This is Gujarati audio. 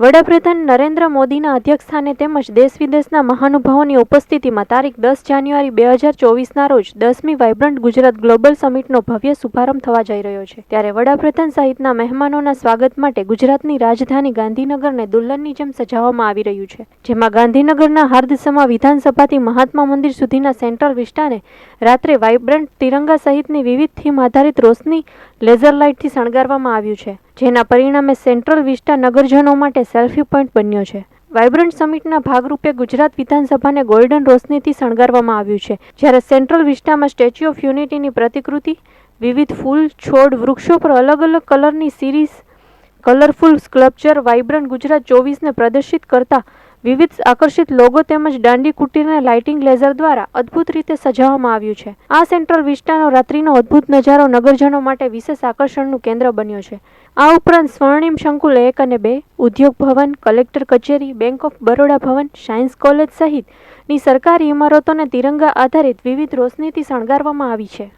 વડાપ્રધાન નરેન્દ્ર મોદીના અધ્યક્ષસ્થાને તેમજ દેશ વિદેશના મહાનુભાવોની ઉપસ્થિતિમાં તારીખ દસ જાન્યુઆરી બે હજાર ચોવીસના રોજ દસમી વાઇબ્રન્ટ ગુજરાત ગ્લોબલ સમિટનો ભવ્ય શુભારંભ થવા જઈ રહ્યો છે. ત્યારે વડાપ્રધાન સહિતના મહેમાનોના સ્વાગત માટે ગુજરાતની રાજધાની ગાંધીનગરને દુલ્હનની જેમ સજાવવામાં આવી રહ્યું છે. જેમાં ગાંધીનગરના હાર્દસમા વિધાનસભાથી મહાત્મા મંદિર સુધીના સેન્ટ્રલ વિસ્તારને રાત્રે વાઇબ્રન્ટ તિરંગા સહિતની વિવિધ થીમ આધારિત રોશની લેઝર લાઇટથી શણગારવામાં આવ્યું છે. જેના પરિણામે સેન્ટ્રલ વિસ્ટા નગરજનો માટે સેલ્ફી પોઈન્ટ બન્યો છે. વાઇબ્રન્ટ સમિટના ભાગરૂપે ગુજરાત વિધાનસભાને ગોલ્ડન રોશનીથી શણગારવામાં આવ્યું છે. જ્યારે સેન્ટ્રલ વિસ્ટામાં સ્ટેચ્યુ ઓફ યુનિટીની પ્રતિકૃતિ, વિવિધ ફૂલ, છોડ, વૃક્ષો પર અલગ અલગ કલરની series, colourful sculpture vibrant Gujarat ચોવીસને પ્રદર્શિત કરતા વિવિધ આકર્ષિત લોગો તેમજ દાંડી કુટીરને લાઇટિંગ લેઝર દ્વારા અદ્ભુત રીતે સજાવવામાં આવ્યું છે. આ સેન્ટ્રલ વિસ્ટાનો રાત્રિનો અદ્ભુત નજારો નગરજનો માટે વિશેષ આકર્ષણનું કેન્દ્ર બન્યો છે. આ ઉપરાંત સ્વર્ણિમ સંકુલ એક અને બે ઉદ્યોગ ભવન, કલેક્ટર કચેરી, bank of Baroda Bhavan, science college સહિતની સરકારી ઇમારતોને તિરંગા આધારિત વિવિધ રોશનીથી શણગારવામાં આવી છે.